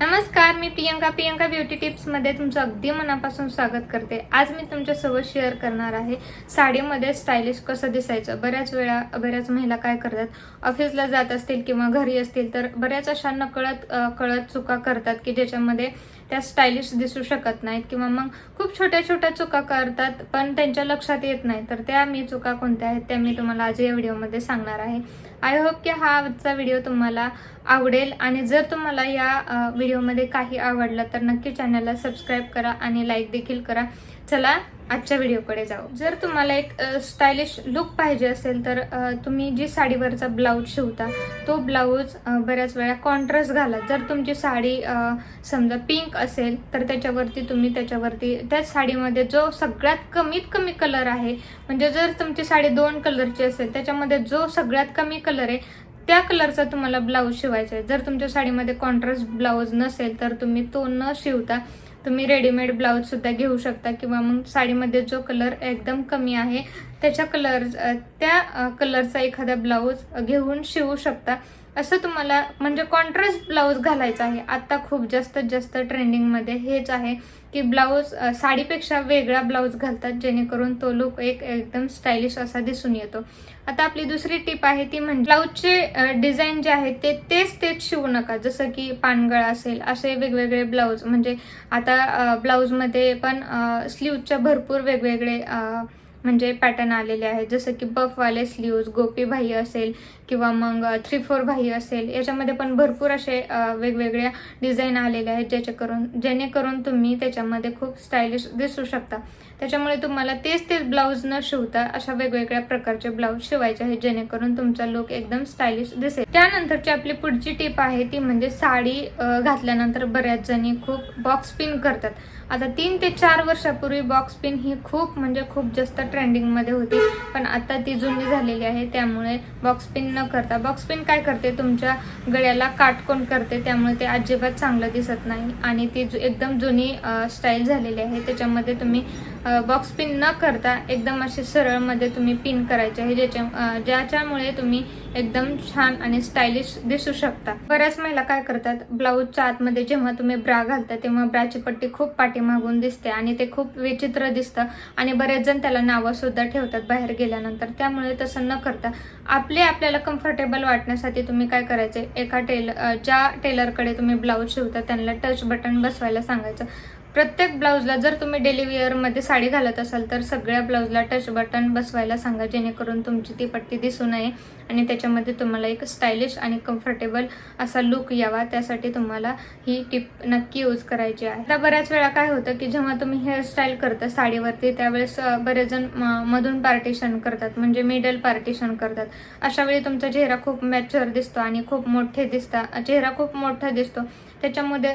नमस्कार मी प्रियंका प्रियंका ब्युटी टिप्समध्ये तुमचं अगदी मनापासून स्वागत करते. आज मी तुमच्यासोबत शेअर करणार आहे साडीमध्ये स्टायलिश कसं दिसायचं? बऱ्याच वेळा बऱ्याच महिला काय करतात? ऑफिसला जात असतील किंवा घरी असतील तर बऱ्याच अशा नकळत कळत चुका करतात की ज्याच्यामध्ये त्या स्टायलिश दिसू शकत नाहीत किंवा मग खूप छोट्या छोट्या चुका करतात पण त्यांच्या लक्षात येत नाही. तर त्या मी चुका कोणत्या आहेत त्या मी तुम्हाला आज या व्हिडिओमध्ये सांगणार आहे. आय होप की हा आजचा व्हिडिओ तुम्हाला आवडेल. आणि जर तुम्हाला या व्हिडिओमध्ये काही आवडलं तर नक्की चॅनलला सबस्क्राईब करा आणि लाईक देखील करा. चला आजच्या व्हिडिओकडे जाऊ. जर तुम्हाला एक स्टायलिश लुक पाहिजे असेल तर तुम्ही जी साडीवरचा ब्लाऊज शिवता तो ब्लाऊज बऱ्याच वेळा कॉन्ट्रास्ट घाला. जर तुमची साडी समजा पिंक असेल तर त्याच्यावरती तुम्ही त्याच्यावरती त्याच साडीमध्ये जो सगळ्यात कमीत कमी कलर आहे म्हणजे जर तुमची साडी दोन कलरची असेल त्याच्यामध्ये जो सगळ्यात कमी कलर आहे त्या कलरचा तुम्हाला ब्लाऊज शिवायचा आहे. जर तुमच्या साडीमध्ये कॉन्ट्रास्ट ब्लाऊज नसेल तर तुम्ही तो न शिवता तुम्ही रेडीमेड ब्लाऊज सुद्धा घेऊ शकता किंवा मग साडीमध्ये जो कलर एकदम कमी आहे त्याच्या कलर त्या कलरचा एखादा ब्लाऊज घेऊन शिवू शकता. असं तुम्हाला म्हणजे कॉन्ट्रास्ट ब्लाऊज घालायचा आहे. आत्ता खूप जास्त जास्त ट्रेंडिंगमध्ये हेच आहे की ब्लाऊज साडीपेक्षा वेगळा ब्लाऊज घालतात जेणेकरून तो लुक एक एकदम स्टायलिश असा दिसून येतो. आता आपली दुसरी टीप आहे ती म्हणजे ब्लाऊजचे डिझाईन जे आहे ते तेच तेच शिवू नका. जसं की पानगळा असेल असे वेगवेगळे ब्लाऊज म्हणजे आता ब्लाऊजमध्ये पण स्लीवच्या भरपूर वेगवेगळे म्हणजे पॅटर्न आलेले आहेत. जसं की बफवाले स्लीव्ज गोपीभाई असेल किंवा मग थ्री फोर भाई असेल याच्यामध्ये पण भरपूर असे वेगवेगळ्या डिझाईन आलेले आहेत ज्याच्याकरून जेणेकरून तुम्ही त्याच्यामध्ये खूप स्टायलिश दिसू शकता. त्याच्यामुळे तुम्हाला तेच तेच ब्लाऊज न शिवता अशा वेगवेगळ्या प्रकारचे ब्लाऊज शिवायचे आहेत जेणेकरून तुमचा लुक एकदम स्टायलिश दिसेल. त्यानंतरची आपली पुढची टीप आहे ती म्हणजे साडी घातल्यानंतर बऱ्याच जणी खूप बॉक्स पिन करतात. आता तीन ते चार वर्षापूर्वी बॉक्स पिन ही खूप म्हणजे खूप जास्त ट्रेंडिंगमध्ये होती. पण आता ती जुनी झालेली आहे त्यामुळे बॉक्स पिन न करता. बॉक्स पिन काय करते? तुमच्या गळ्याला काटकोन करते? त्यामुळे ते अजिबात चांगलं दिसत नाही. आणि ती जु- एकदम जुनी स्टाईल झालेली आहे. त्याच्यामध्ये तुम्ही बॉक्स पिन न करता एकदम असे सरळमध्ये तुम्ही पिन करायचे आहे. ज्याच्या ज्याच्यामुळे तुम्ही एकदम छान आणि स्टायलिश दिसू शकता. बऱ्याच महिला काय करतात ब्लाऊजच्या आतमध्ये जेव्हा तुम्ही ब्रा घालता तेव्हा ब्राची पट्टी खूप पाठीमागून दिसते आणि ते खूप विचित्र दिसतं आणि बरेच जण त्याला नावं सुद्धा ठेवतात बाहेर गेल्यानंतर. त्यामुळे तसं न करता आपले आपल्याला कम्फर्टेबल वाटण्यासाठी तुम्ही काय करायचे? एका टेल ज्या टेलरकडे तुम्ही ब्लाऊज शिवता त्यांना टच बटन बसवायला सांगायचं. प्रत्येक ब्लाऊजला जर तुम्ही डेली वेअरमध्ये साडी घालत असाल तर सगळ्या ब्लाऊजला टच बटन बसवायला सांगा जेणेकरून तुमची ती पट्टी दिसू नये आणि त्याच्यामध्ये तुम्हाला एक स्टायलिश आणि कम्फर्टेबल असा लुक यावा. त्यासाठी तुम्हाला ही टिप नक्की यूज करायची आहे. आता बऱ्याच वेळा काय होतं की जेव्हा तुम्ही हेअरस्टाईल करता साडीवरती त्यावेळेस बरेच जण म- मधून पार्टिशन करतात म्हणजे मिडल पार्टिशन करतात. अशा वेळी तुमचा चेहरा खूप मॅच्युअर दिसतो आणि खूप मोठे दिसता चेहरा खूप मोठा दिसतो. त्याच्यामध्ये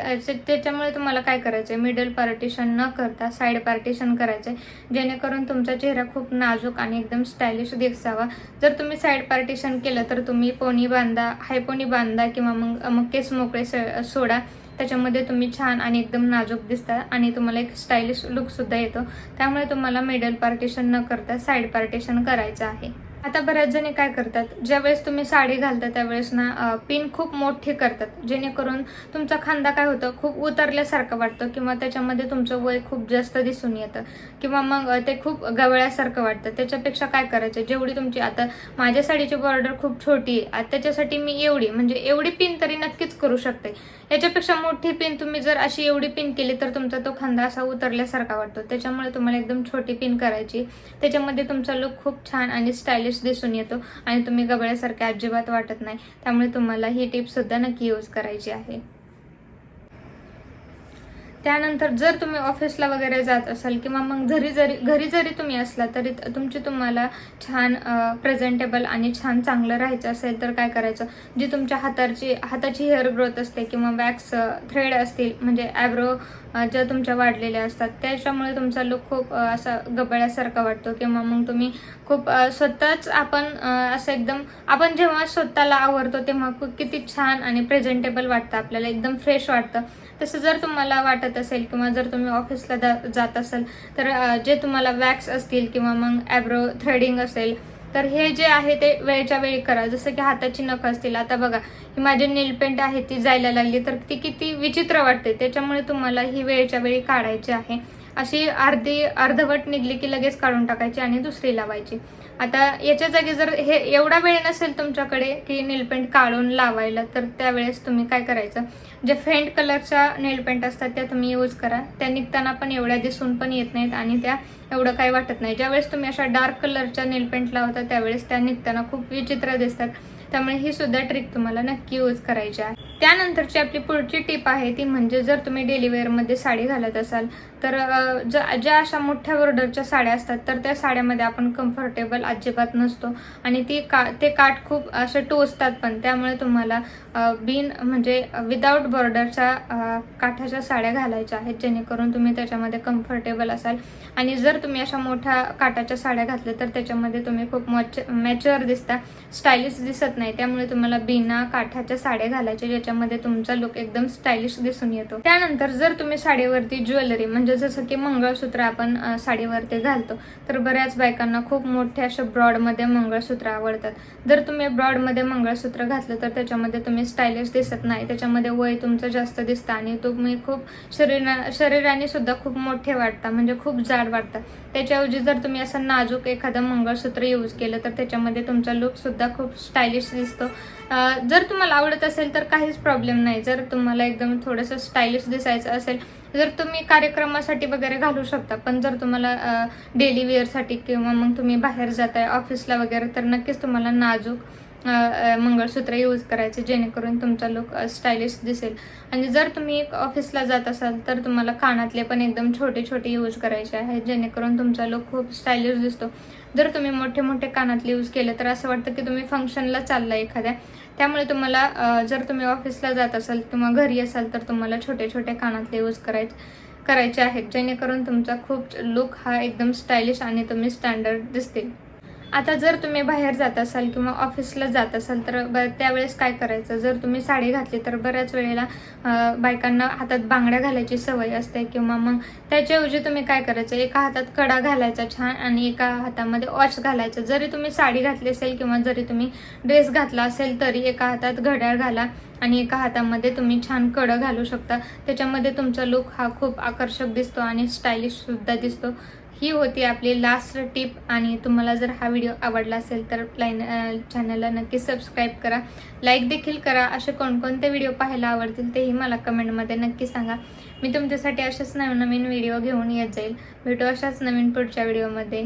त्याच्यामुळे तुम्हाला काय करायचं आहे मिडल पार्टिशन न करता साईड पार्टिशन करायचं आहे जेणेकरून तुमचा चेहरा खूप नाजूक आणि एकदम स्टायलिश दिसावा. जर तुम्ही साईड पार्टिशन केलं तर तुम्ही पोनी बांधा हाय पोनी बांधा किंवा मग मग केस मोकळे सोडा. त्याच्यामध्ये तुम्ही छान आणि एकदम नाजूक दिसता आणि तुम्हाला एक स्टायलिश लुकसुद्धा येतो. त्यामुळे तुम्हाला मिडल पार्टिशन न करता साईड पार्टिशन करायचं आहे. आता बऱ्याच जणी काय करतात? ज्यावेळेस तुम्ही साडी घालता त्यावेळेस ना पिन खूप मोठी करतात. जेणेकरून तुमचा खांदा काय होतं? खूप उतरल्यासारखं वाटतं किंवा त्याच्यामध्ये तुमचं वय खूप जास्त दिसून येतं. किंवा मग ते खूप गवळ्यासारखं वाटतं. त्याच्यापेक्षा काय करायचं? जेवढी तुमची आता माझ्या साडीची बॉर्डर खूप छोटी आहे. आता त्याच्यासाठी मी एवढी म्हणजे एवढी पिन तरी नक्कीच करू शकते. याच्यापेक्षा मोठी पिन तुम्ही जर अशी एवढी पिन केली तर तुमचा तो खांदा असा उतरल्यासारखा वाटतो. त्याच्यामुळे तुम्हाला एकदम छोटी पिन करायची. त्याच्यामध्ये तुमचा लुक खूप छान आणि स्टायलिश दिसून येतो आणि तुम्ही गबळ्यासारखे अजिबात वाटत नाही. त्यामुळे तुम्हाला ही टिप सुद्धा नक्की यूज करायची आहे. त्यानंतर जर तुम्ही ऑफिसला वगैरे जात असाल किंवा मग घरी जरी घरी जरी तुम्ही असला तरी तुमची तुम्हाला छान प्रेझेंटेबल आणि छान चांगलं राहायचं असेल तर काय करायचं? जी तुमच्या हाताची हाताची हेअर ग्रोथ असते किंवा वॅक्स थ्रेड असतील म्हणजे ॲब्रो ज्या तुमच्या वाढलेल्या असतात त्याच्यामुळे तुमचा लुक खूप असा गबळ्यासारखा वाटतो किंवा मग तुम्ही खूप स्वतःच आपण असं एकदम आपण जेव्हा स्वतःला आवडतो तेव्हा खूप किती छान आणि प्रेझेंटेबल वाटतं आपल्याला एकदम फ्रेश वाटतं. तसं जर तुम्हाला वाटत असेल किंवा जर तुम्ही ऑफिसला जा- जात असाल तर जे तुम्हाला वॅक्स असतील किंवा मग ॲब्रो थ्रेडिंग असेल तर हे जे आहे ते वेळच्या वेळी करा. जसं की हाताची नख असतील आता बघा ही माझी नेल पेंट आहे ती जायला लागली तर ती किती विचित्र वाटते. त्याच्यामुळे तुम्हाला ही वेळच्या वेळी काढायची आहे. अशी अर्धी अर्धवट निघली की लगेच काढून टाकायची आणि दुसरी लावायची. आता याच्या जागी जर हे एवढा वेळ नसेल तुमच्याकडे की नेलपेंट काढून लावायला तर त्यावेळेस तुम्ही काय करायचं? जे फेंट कलरच्या नेलपेंट असतात त्या तुम्ही यूज करा. त्या निघताना पण एवढ्या दिसून पण येत नाहीत आणि त्या एवढं काही वाटत नाही. ज्यावेळेस तुम्ही अशा डार्क कलरच्या नेलपेंट लावता त्यावेळेस त्या निघताना खूप विचित्र दिसतात. त्यामुळे ही सुद्धा ट्रिक तुम्हाला नक्की यूज करायची आहे. त्यानंतरची आपली पुढची टिप आहे ती म्हणजे जर तुम्ही डेली वेअरमध्ये साडी घालत असाल तर ज- ज्या अशा मोठ्या बॉर्डरच्या साड्या असतात तर त्या साड्यामध्ये आपण कम्फर्टेबल अजिबात नसतो. आणि ती का ते काठ खूप असे टोचतात पण त्यामुळे तुम्हाला बिन म्हणजे विदाऊट बॉर्डरच्या काठाच्या साड्या घालायच्या आहेत जेणेकरून तुम्ही त्याच्यामध्ये कम्फर्टेबल असाल. आणि जर तुम्ही अशा मोठ्या काठाच्या साड्या घातल्या तर त्याच्यामध्ये तुम्ही खूप मच मॅच्युअर दिसता. स्टायलिश दिसत नाही. त्यामुळे तुम्हाला बिना काठाच्या साड्या घालायच्या ज्याच्यामध्ये तुमचा लुक एकदम स्टायलिश दिसून येतो. त्यानंतर जर तुम्ही साडीवरती ज्वेलरी म्हणजे जसं की मंगळसूत्र आपण साडीवरती घालतो तर बऱ्याच बायकांना खूप मोठे असे ब्रॉडमध्ये मंगळसूत्र आवडतात. जर तुम्ही ब्रॉडमध्ये मंगळसूत्र घातलं तर त्याच्यामध्ये तुम्ही स्टायलिश दिसत नाही. त्याच्यामध्ये वय तुमचं जास्त दिसतं आणि तुम्ही खूप शरीरा शरीराने सुद्धा खूप मोठे वाटता म्हणजे खूप जाड वाटतात त्याच्याऐवजी जर तुम्ही असं नाजूक एखादं मंगळसूत्र यूज केलं तर त्याच्यामध्ये तुमचा लुकसुद्धा खूप स्टायलिश दिसतो. जर तुम्हाला आवडत असेल तर काहीच प्रॉब्लेम नाही. जर तुम्हाला एकदम थोडंसं स्टायलिश दिसायचं असेल जर तुम्ही कार्यक्रमासाठी वगैरे घालू शकता पण जर तुम्हाला डेली वेअरसाठी किंवा मग तुम्ही बाहेर जाताय ऑफिसला वगैरे तर नक्कीच तुम्हाला नाजूक मंगळसूत्र यूज करायचे जेणेकरून तुमचा लुक स्टायलिश दिसेल. आणि जर तुम्ही एक ऑफिसला जात असाल तर तुम्हाला कानातले पण एकदम छोटे छोटे यूज करायचे आहेत जेणेकरून तुमचा लुक खूप स्टायलिश दिसतो. जर तुम्ही मोठे मोठे कानातले यूज केले तर असं वाटतं की तुम्ही फंक्शनला चालला एखाद्या. त्यामुळे तुम्हाला जर तुम्ही ऑफिसला जात असाल किंवा घरी असाल तर तुम्हाला छोटे छोटे कानातले यूज करायचे करायचे आहेत जेणेकरून तुमचा खूप लुक हा एकदम स्टायलिश आणि तुम्ही स्टँडर्ड दिसतील. आता जर तुम्ही बाहेर जात असाल किंवा ऑफिसला जात असाल तर ब त्यावेळेस काय करायचं? जर तुम्ही साडी घातली तर बऱ्याच वेळेला बायकांना हातात बांगड्या घालायची सवय असते किंवा मग त्याच्याऐवजी तुम्ही काय करायचं? एका हातात कडा घालायचा छान आणि एका हातामध्ये वॉच घालायचं. जरी तुम्ही साडी घातली असेल किंवा जरी तुम्ही ड्रेस घातला असेल तरी एका हातात घड्याळ घाला आणि एका हातामध्ये तुम्ही छान कडं घालू शकता. त्याच्यामध्ये तुमचा लुक हा खूप आकर्षक दिसतो आणि स्टायलिश सुद्धा दिसतो. ही होती आपली लास्ट टिप आणि तुम्हाला जर हा व्हिडिओ आवडला असेल तर लाईन चॅनलला नक्की सबस्क्राईब करा. लाईक देखील करा. असे कोणकोणते व्हिडिओ पाहायला आवडतील तेही मला कमेंटमध्ये नक्की सांगा. मी तुमच्यासाठी असेच नवीन नवीन व्हिडिओ घेऊन येत जाईल. भेटू अशाच नवीन पुढच्या व्हिडिओमध्ये